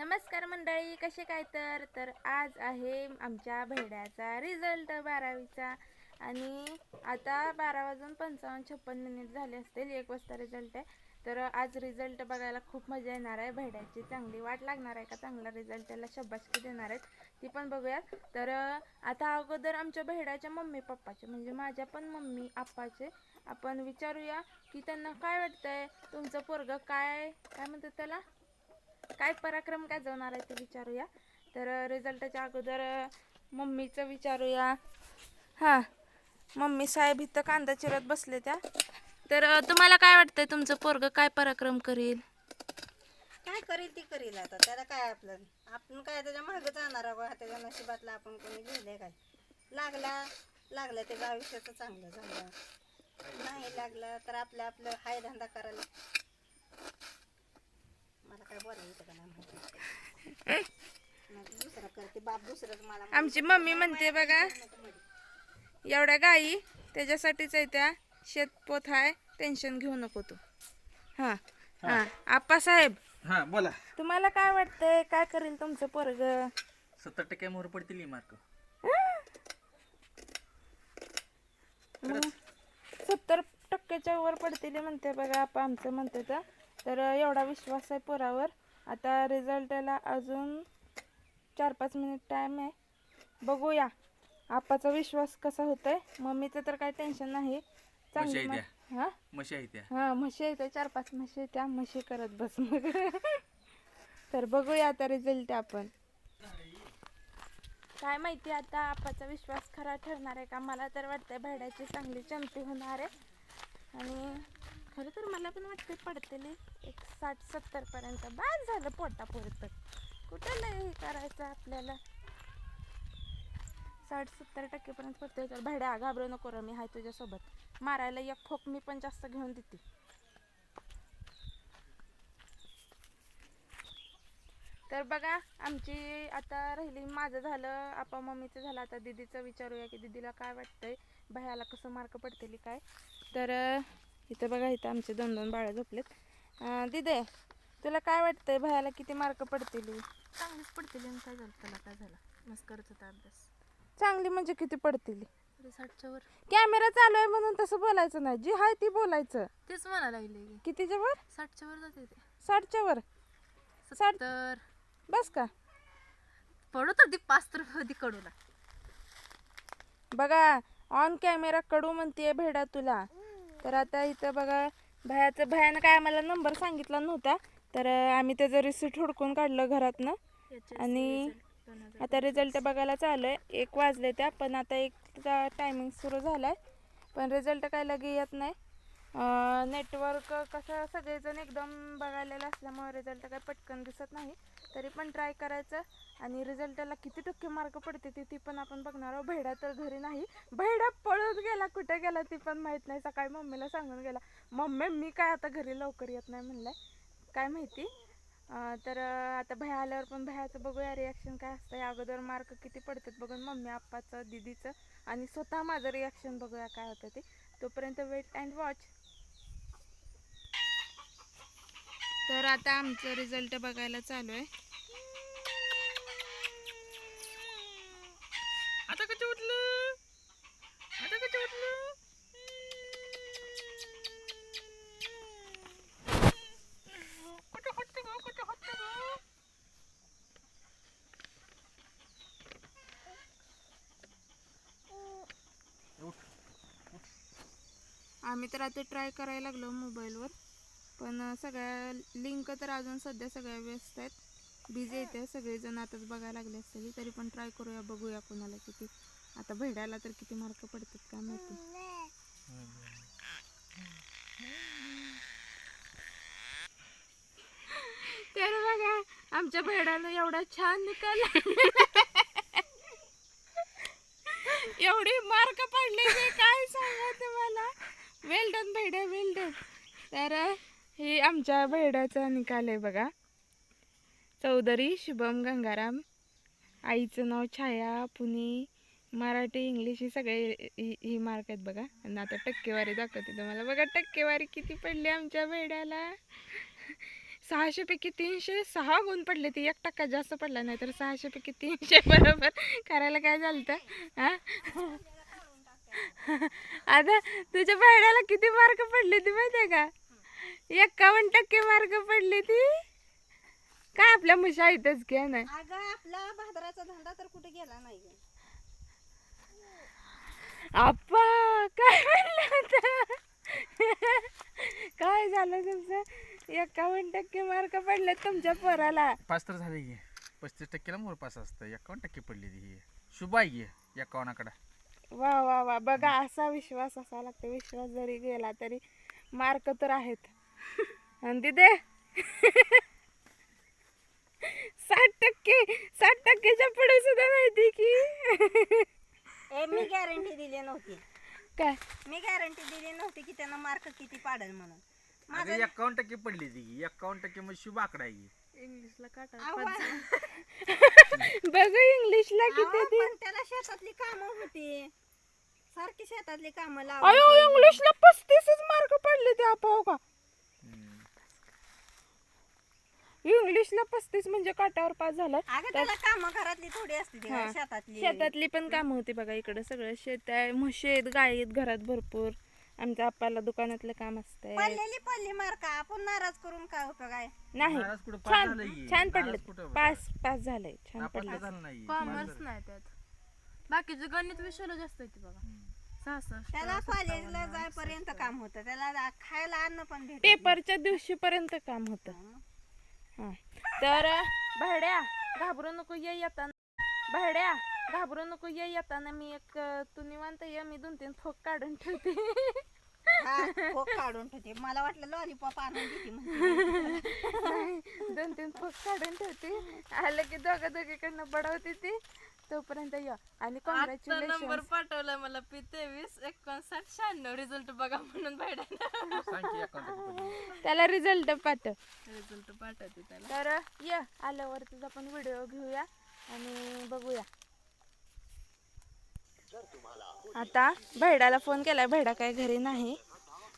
नमस्कार मंडळी कसे काय तर? तर आज आहे आमच्या भैड्याचा रिझल्ट बारावीचा. आणि आता बारा वाजून पंचावन्न छप्पन मिनिट झाले असतील एक वाजता रिझल्ट आहे. तर आज रिझल्ट बघायला खूप मजा येणार आहे. भैड्याची चांगली वाट लागणार आहे का? चांगला रिझल्ट त्याला शब्बासकी देणार आहेत. ती पण बघूयात. तर आता अगोदर आमच्या भैड्याच्या मम्मी पप्पाचे म्हणजे माझ्या पण मम्मी आप्पाचे आपण विचारूया की त्यांना काय वाटतंय? तुमचं पोरगं काय काय म्हणतात त्याला? काय पराक्रम काय जाणार आहे ते विचारूया. तर रिझल्टच्या अगोदर मम्मीचं विचारूया. हां मम्मी साहेब इथं कांदा चिरत बसले त्या. तर तुम्हाला काय वाटतंय तुमचं पोरग काय पराक्रम करील? काय करील ती करील आता. त्याला काय आपलं आपण काय त्याच्या मागं जाणार आहोत? त्याच्या नशिबातला आपण कोणी गेले काय? लागला लागला त्याचं आयुष्याचं चांगलं झालं. नाही लागलं तर आपलं आपलं हाय धंदा करायला मला काय बरं येतं का नाही माहिती मग दुसरं करते. बाप दुसरंच मला आमची मम्मी म्हणते बघा एवढ्या गाई त्याच्यासाठीच आहे त्या शेतपोत आहे टेन्शन घेऊ नको तू. हां हां. आप्पासाहेब हा बोला. तुम्हाला काय वाटतंय? काय करेल तुमचं पोरग? सत्तर टक्के मोहर पडतील मार्क. सत्तर टक्क्याच्या वर पडतील म्हणते बघा आपा आमचं म्हणते तर. तर एवढा विश्वास आहे पोरावर. आता रिझल्ट याला अजून चार पाच मिनिट टाईम आहे. बघूया. आपाचा विश्वास कसा होतोय? मम्मीचं तर काय टेन्शन नाही. चांगली म्हशी मा- हा? मशी आहे त्या हा म्हशी येते चार पाच म्हशी त्या म्हशी करत बस मग. तर बघूया आता रिझल्ट आपण. काय माहिती आता आपाचा विश्वास खरा ठरणार आहे का? मला तर वाटतंय भेड्याची चांगली चमती होणार आहे. आणि खरं तर मला पण वाटते पडतेली. एक साठ सत्तर पर्यंत. बाद झालं पोटा पुरतं कुठं लय हे करायचं आपल्याला? साठ सत्तर टक्केपर्यंत पडतोय तर भाड्या. घाबरू नको र मी हाय तुझ्यासोबत. मारायला एक फोक मी पण जास्त घेऊन देते. तर बघा आमची आता राहिली माझं झालं आपा मम्मीचं झालं. आता दिदीचं विचारूया की दिदीला काय वाटतंय. भयाला कसं मार्क पडतील काय. तर इथं बघा इथं आमचे दोन दोन बाळं झोपलेत. दिदे तुला काय वाटतंय भयाला किती मार्क पडतील? चांगलीच पडतील आणि काय झालं? त्याला काय झालं? मस्त करत होता अभ्यास. चांगली म्हणजे किती पडतील? तरी साठच्या वर कॅमेरा चालू आहे म्हणून तसं बोलायचं नाही. जी आहे ती बोलायचं. तेच म्हणायला लागले की. कितीच्या वर? साठच्या वर जाते ते. साठच्या वर साठ तर बस का? पडू तर ती पाच तर ती कडूला बघा ऑन कॅमेरा कडू म्हणते भेडा तुला. तर आता इथं बघा भयाचं भयानं काय आम्हाला नंबर सांगितला नव्हता. तर आम्ही त्याचं रिसिट हुडकून काढलं घरातनं. आणि आता रिझल्ट बघायला चालू आहे एक वाजले त्या पण आता एकचा टायमिंग सुरू झाला आहे पण रिझल्ट काय लगे येत नाही. नेटवर्क कसं सगळेजण एकदम बघायला असल्यामुळे रिझल्ट काय पटकन दिसत नाही. तरी पण ट्राय करायचं. आणि रिझल्टला किती टक्के मार्क पडते ती ती पण आपण बघणार आहोत. भेडा तर घरी नाही. भेडा पळत गेला. कुठे गेला ती पण माहीत नाही. सकाळी मम्मीला सांगून गेला. मम्मी मी काय आता घरी लवकर येत नाही म्हणलंय. काय माहिती? तर आता भया आल्यावर पण भयाचं बघूया रिॲक्शन काय असतं. या अगोदर मार्क किती पडतात बघून मम्मी आप्पाचं दिदीचं आणि स्वतः माझं रिॲक्शन बघूया काय होतं ते. तोपर्यंत वेट अँड वॉच तर आता आमचं रिझल्ट बघायला चालू आहे. आता कधी उठलं आता कधी उठलं कुठं हटतं गं? कुठं हटतं गं? आम्ही तर आता ट्राय करायला लागलो मोबाईलवर पण सगळ्या लिंक तर अजून सध्या सगळ्या व्यस्त आहेत. बिझी येते सगळेजण आताच बघायला लागले असतील. तरी पण ट्राय करूया बघूया कोणाला किती. आता भेडायला तर किती मार्क पडतात का माहिती. तर बघा आमच्या भेडाला एवढा छान निकाल. एवढी मार्क पडले काय सांगा तुम्हाला? वेल डन भैड्या वेल डन तर हे आमच्या भैड्याचा निकाल आहे बघा. चौधरी शुभम गंगाराम. आईचं नाव छाया पुणे मराठी इंग्लिश ही सगळे ही ही मार्क आहेत बघा. आणि आता टक्केवारी दाखवते तुम्हाला. बघा टक्केवारी किती पडली आमच्या भेड्याला सहाशेपैकी तीनशे सहा गुण पडले ते. एक टक्का जास्त पडला नाही तर सहाशेपैकी तीनशे बरोबर करायला काय झालं हा? आता तुझ्या बहिणाला किती मार्क पडले ती माहितीये का? एक्कावन्न टक्के मार्क पडले ती. काय आपल्या मुशा इथंच घ्या नाही अगं आपला भादराचा धंदा तर कुठे गेला नाही ग. आप्पा काय म्हणलं होतं? काय झालं तुमचं? एक्कावन्न टक्के मार्क पडले तुमच्या पोराला. पास तर झाले पस्तीस टक्केला मोर पास असतं. एकावन्न टक्के पडली ती शुभ आहे की एकावन्नाकडे? वा वा वा. बघा असा विश्वास असा लागतो. विश्वास जरी गेला तरी मार्क तर आहेत. आणि तिथे साठ टक्के साठ टक्केच्या पुढे सुद्धा माहिती की? ए मी गॅरंटी दिली नव्हती. काय? मी गॅरंटी दिली नव्हती की त्यांना मार्क किती पाडेल म्हणून. अगं एकावन्न टक्के पडली ती. एकावन्न टक्के मग शुभ आकडा आहे. की इंग्लिशला काटा. बघ इंग्लिशला किती त्याला शेतातली कामं होती. सारखी शेतातली कामं अयो इंग्लिशला पस्तीसच मार्क पडले ते आपाव का इंग्लिशला पस्तीस म्हणजे काटावर पास झालं अगं त्याला कामं घरातली थोडी असते ती हा. शेतातली. शेतातली पण कामं होती बघा इकडं सगळं. शेत आहे म्हशी आहेत घरात भरपूर. आमच्या आप्पाला दुकानातलं काम असतंय. पडलेली पडली मार्क. आपण नाराज करून काय उपयोग आहे? नाही. नाराज कुठं? पास छान झालंय. की? छान पडले कुठं? पास पास झालंय. छान नापास पडले तर झालं नाही? कॉमर्स नाही त्यात. बाकीचे गणित विषयाला जास्त येते बघा. सहासष्ट त्याला कॉलेजला जायपर्यंत काम होतं. त्याला खायला अन्न पण भेट पेपरच्या दिवशी पर्यंत काम होतं. हा तर भाड्या घाबरू नको ये येताना. भाड्या घाबरू नको ये येताना. मी एक अं, तू निवांत ये. मी दोन तीन फोक काढून ठेवते. काढून ठेवते. मला वाटलं लॉलीपॉप आणून देते म्हणते. दोन तीन फोक काढून ठेवते. आलं की दोघं दोघीकडनं बडवते ती. तोपर्यंत या. आणि नंबर कॉंग्रॅच्युलेशन पाठवलाय मला पी तेवीस एकोणसाठ शहाण्णव. रिझल्ट बघा म्हणून भाड्या सांग की एकावन्न टक्के पडली त्याला रिझल्ट पाठव. रिझल्ट पाठवते त्याला. तर ये आल्यावरतीच आपण व्हिडिओ घेऊया आणि बघूया. आता भैडाला फोन केलाय. भैडा काय घरी नाही.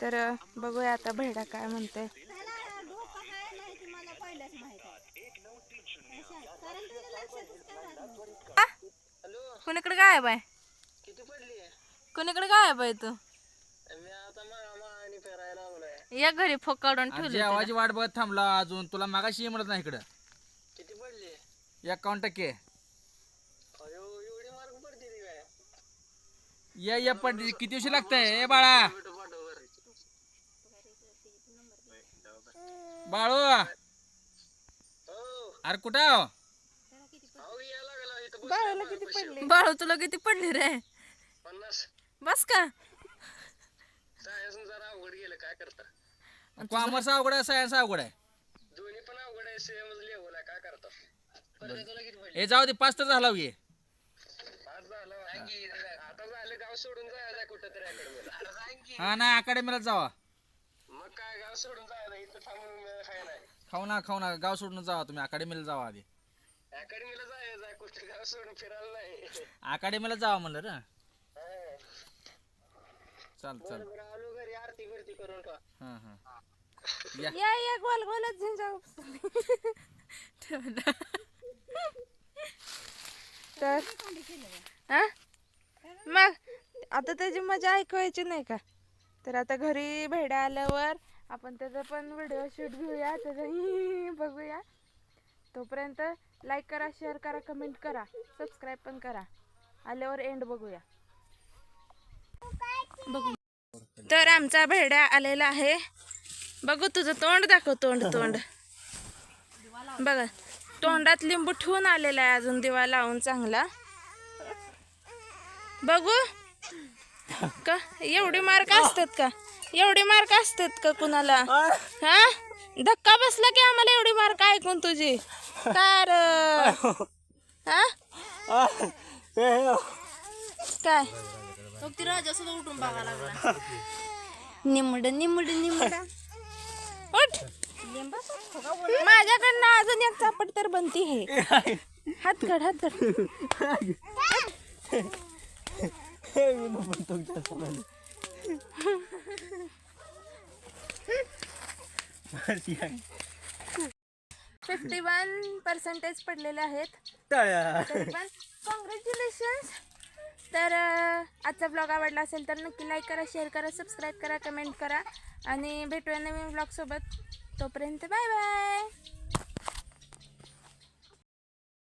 तर बघूया आता भैडा काय म्हणतोय त्याला डोकं काय नाही ते मला पहिलंच माहीत आहे अशा- कारण त्याच्या लक्षातच काय राहत नव्हतं. कोणीकडे गायब आहे? कोणीकडे गायब आहे तू? या घरी फोक काढून ठेवले जेवायची वाट बघत थांबला अजून. तुला मागाशी ये म्हणत नाही इकडं. किती पडली एकावन्न टक्के. अयो एवढी मार्क पडते ती काय? ये ये पण किती दिवशी लागतंय? ए बाळा. बाळू. हो. अरे कुठं आहो? अहो या लागला इथं बस बाळाला किती पडले? बाळू तुला किती पडले रे? पन्नास. बस का? सायन्स जरा अवघड गेलं काय करता? कॉमर्स अवघड आहे सायन्स अवघड आहे. दोन्ही पण अवघड आहे सेमच लेवल आहे काय करता? ए जाऊ दे पाच तर झाला ये आज झालं आता झालं गाव सोडून जायला कुठं तरी हा ना अकॅडमीला जावा. मग काय गाव सोडून जायला इथं थांबून नाही? खाऊ ना खाऊ ना गाव सोडून जावा तुम्ही अकॅडमीला जावा आधी. अकॅडमीला आहे कुठं गाव सोडून फिरायला नाही. अकॅडमीला जावा म्हणलं रे. हा. चाल चाल. बरं आलो घरी आरती बिरती करून ठेवा. हा हा. या या या गोल गोलच झिंजा ठेवला तर हा? मग आता त्याची मजा ऐकवायची नाही का? तर आता घरी भेडा आल्यावर आपण त्याचा पण व्हिडिओ शूट घेऊया त्याचा बघूया. तोपर्यंत लाईक करा शेअर करा कमेंट करा सबस्क्राईब पण करा. आल्यावर एंड बघूया. बघू तर आमचा भेड्या आलेला आहे. बघू तुझं तोंड दाखव तोंड तोंड. बघा तोंडात लिंबू ठेवून आलेला आहे अजून दिवा लावून चांगला. बघू. का? एवढे मार्क असतात का? एवढे मार्क असतात का कुणाला? हा? धक्का बसला की आम्हाला एवढी मार्क ऐकून तुझी? कार काय मग ती राजा सुद्धा उठून बघा लागला निमड निमड निमड. उठ. माझ्याकडनं अजून एक चापट तर बनती हे. हात कड हात कड काढ फिफ्टी वन पर्सेंटेज पडलेले आहेत. तरी पण कॉंग्रॅच्युलेशन्स तर अं, आजचा ब्लॉग आवडला असेल तर नक्की लाईक करा शेअर करा सबस्क्राईब करा कमेंट करा. आणि भेटूया नवीन ब्लॉगसोबत तोपर्यंत बाय बाय